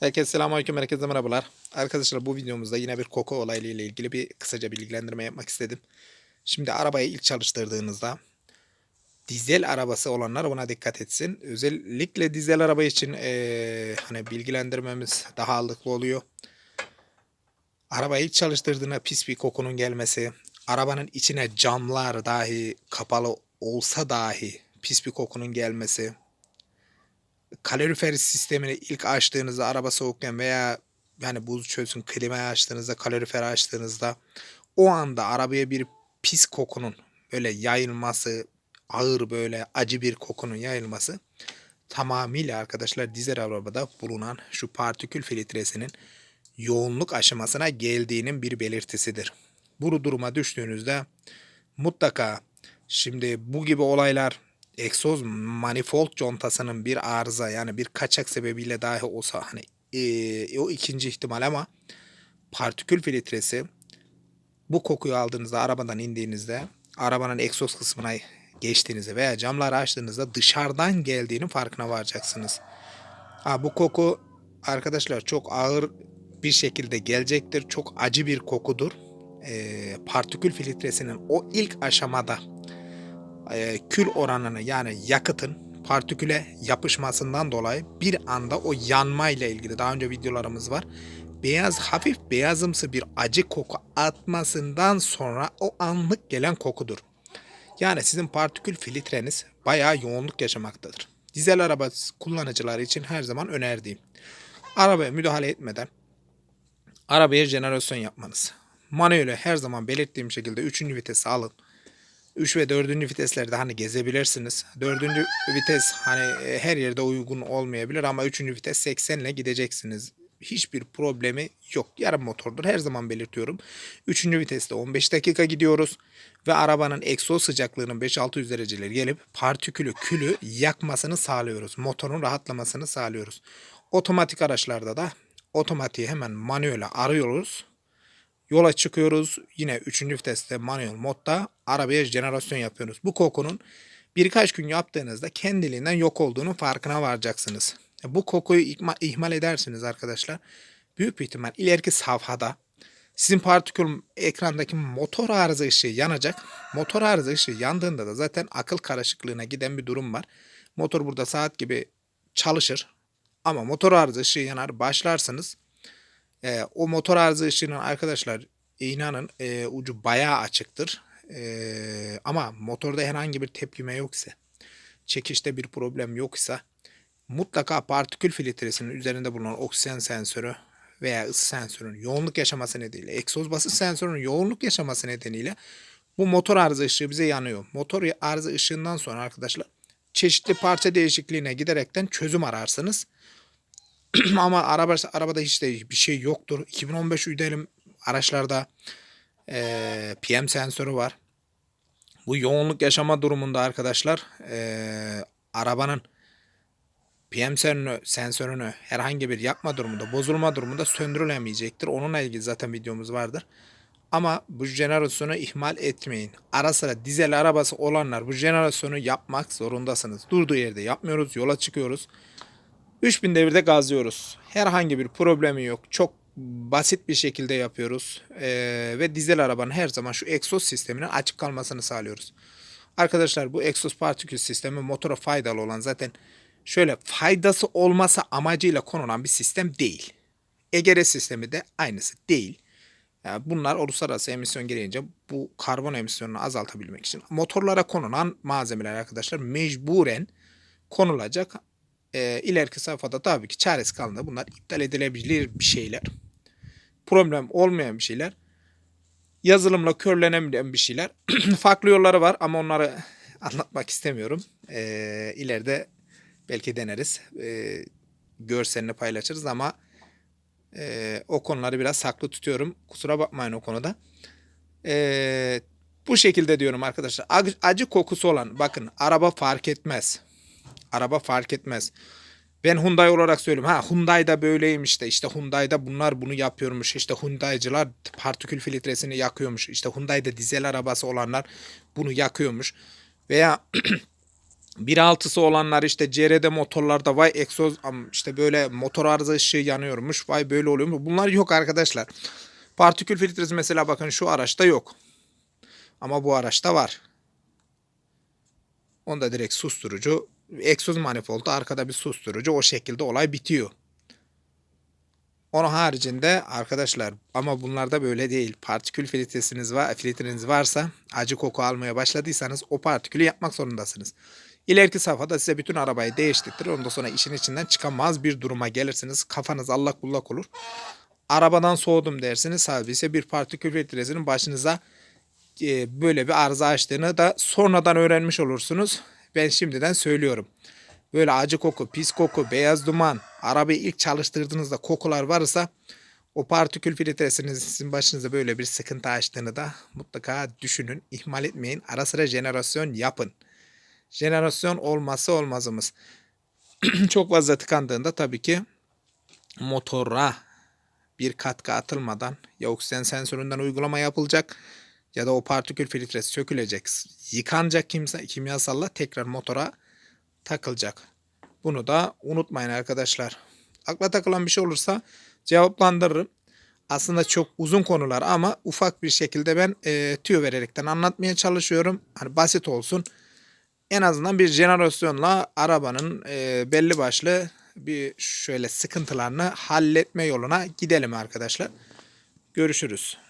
Herkese selamünaleyküm, herkese merhabalar. Arkadaşlar bu videomuzda yine bir koku olaylı ile ilgili bir kısaca bilgilendirme yapmak istedim. Şimdi arabayı ilk çalıştırdığınızda dizel arabası olanlar buna dikkat etsin. Özellikle dizel araba için eee, hani bilgilendirmemiz daha ağırlıklı oluyor. Arabayı ilk çalıştırdığında pis bir kokunun gelmesi, arabanın içine camlar dahi kapalı olsa dahi pis bir kokunun gelmesi, kalorifer sistemini ilk açtığınızda araba soğukken veya yani buz çözün klimayı açtığınızda kaloriferi açtığınızda o anda arabaya bir pis kokunun böyle yayılması ağır böyle acı bir kokunun yayılması tamamıyla arkadaşlar dizel arabada bulunan şu partikül filtresinin yoğunluk aşamasına geldiğinin bir belirtisidir. Bu duruma düştüğünüzde mutlaka şimdi bu gibi olaylar egzoz manifold contasının bir arıza yani bir kaçak sebebiyle dahi olsa hani eee, o ikinci ihtimal ama partikül filtresi bu kokuyu aldığınızda arabadan indiğinizde arabanın egzoz kısmına geçtiğinizde veya camları açtığınızda dışarıdan geldiğinin farkına varacaksınız. Ha, bu koku arkadaşlar çok ağır bir şekilde gelecektir. Çok acı bir kokudur. Ee, partikül filtresinin o ilk aşamada e, kül oranını yani yakıtın partiküle yapışmasından dolayı bir anda o yanma ile ilgili daha önce videolarımız var. Beyaz hafif beyazımsı bir acı koku atmasından sonra o anlık gelen kokudur. Yani sizin partikül filtreniz bayağı yoğunluk yaşamaktadır. Dizel araba kullanıcıları için her zaman önerdiğim. Arabaya müdahale etmeden arabaya jenerasyon yapmanız. Manuel'e her zaman belirttiğim şekilde 3. vitesi alın. 3 ve 4. viteslerde hani gezebilirsiniz. 4. vites hani e, her yerde uygun olmayabilir ama 3. vites 80 ile gideceksiniz. Hiçbir problemi yok. Yarım motordur. Her zaman belirtiyorum. 3. viteste 15 dakika gidiyoruz ve arabanın egzoz sıcaklığının 5-600 dereceleri gelip partikülü külü yakmasını sağlıyoruz. Motorun rahatlamasını sağlıyoruz. Otomatik araçlarda da otomatiği hemen manuele arıyoruz. Yola çıkıyoruz. Yine 3. viteste manuel modda arabaya jenerasyon yapıyoruz. Bu kokunun birkaç gün yaptığınızda kendiliğinden yok olduğunun farkına varacaksınız. Bu kokuyu ihma- ihmal edersiniz arkadaşlar. Büyük bir ihtimal ileriki safhada sizin partikül ekrandaki motor arıza ışığı yanacak. Motor arıza ışığı yandığında da zaten akıl karışıklığına giden bir durum var. Motor burada saat gibi çalışır. Ama motor arıza ışığı yanar başlarsanız e, o motor arıza ışığının arkadaşlar inanın e, ucu bayağı açıktır. E, ama motorda herhangi bir tepkime yoksa, çekişte bir problem yoksa mutlaka partikül filtresinin üzerinde bulunan oksijen sensörü veya ısı sensörünün yoğunluk yaşaması nedeniyle, egzoz basınç sensörünün yoğunluk yaşaması nedeniyle bu motor arıza ışığı bize yanıyor. Motor arıza ışığından sonra arkadaşlar çeşitli parça değişikliğine giderekten çözüm ararsınız. Ama araba arabada hiç de bir şey yoktur. 2015 üdelim araçlarda eee, PM sensörü var. Bu yoğunluk yaşama durumunda arkadaşlar eee, arabanın PM sensörünü, sensörünü herhangi bir yapma durumunda, bozulma durumunda söndürülemeyecektir. Onunla ilgili zaten videomuz vardır. Ama bu jenerasyonu ihmal etmeyin. Ara sıra dizel arabası olanlar bu jenerasyonu yapmak zorundasınız. Durduğu yerde yapmıyoruz, yola çıkıyoruz. 3000 devirde gazlıyoruz. Herhangi bir problemi yok. Çok basit bir şekilde yapıyoruz. Ee, ve dizel arabanın her zaman şu egzoz sisteminin açık kalmasını sağlıyoruz. Arkadaşlar bu egzoz partikül sistemi motora faydalı olan zaten şöyle faydası olması amacıyla konulan bir sistem değil. EGR sistemi de aynısı değil. Yani bunlar uluslararası emisyon gereğince bu karbon emisyonunu azaltabilmek için motorlara konulan malzemeler arkadaşlar mecburen konulacak. E, ileriki safhada tabii ki çaresi kalında bunlar iptal edilebilir bir şeyler. Problem olmayan bir şeyler. Yazılımla körlenemeyen bir şeyler. Farklı yolları var ama onları anlatmak istemiyorum. E, ileride belki deneriz. E, görselini paylaşırız ama e, o konuları biraz saklı tutuyorum. Kusura bakmayın o konuda. E, bu şekilde diyorum arkadaşlar. Acı kokusu olan bakın araba fark etmez. Araba fark etmez. Ben Hyundai olarak söylüyorum. Ha Hyundai'da böyleymiş de işte Hyundai'da bunlar bunu yapıyormuş. İşte Hyundai'cılar partikül filtresini yakıyormuş. İşte Hyundai'de dizel arabası olanlar bunu yakıyormuş. Veya 1.6'sı olanlar işte CRD motorlarda vay egzoz işte böyle motor arıza ışığı yanıyormuş. Vay böyle oluyormuş. Bunlar yok arkadaşlar. Partikül filtresi mesela bakın şu araçta yok. Ama bu araçta var. Onda direkt susturucu. Egzoz manifoldu arkada bir susturucu. O şekilde olay bitiyor. Onun haricinde arkadaşlar ama bunlarda böyle değil. Partikül filtresiniz var, filtreniz varsa acı koku almaya başladıysanız o partikülü yapmak zorundasınız. İleriki safhada size bütün arabayı değiştirtir. Ondan sonra işin içinden çıkamaz bir duruma gelirsiniz. Kafanız allak bullak olur. Arabadan soğudum dersiniz. Halbuki bir partikül filtresinin başınıza e, böyle bir arıza açtığını da sonradan öğrenmiş olursunuz. Ben şimdiden söylüyorum. Böyle acı koku, pis koku, beyaz duman, arabayı ilk çalıştırdığınızda kokular varsa o partikül filtresinin sizin başınıza böyle bir sıkıntı açtığını da mutlaka düşünün. ihmal etmeyin. Ara sıra jenerasyon yapın. Jenerasyon olması olmazımız. Çok fazla tıkandığında tabii ki motora bir katkı atılmadan ya oksijen sensöründen uygulama yapılacak ya da o partikül filtresi sökülecek, yıkanacak kimse, kimyasalla tekrar motora takılacak. Bunu da unutmayın arkadaşlar. Akla takılan bir şey olursa cevaplandırırım. Aslında çok uzun konular ama ufak bir şekilde ben e, tüyo vererekten anlatmaya çalışıyorum. Hani basit olsun. En azından bir jenerasyonla arabanın e, belli başlı bir şöyle sıkıntılarını halletme yoluna gidelim arkadaşlar. Görüşürüz.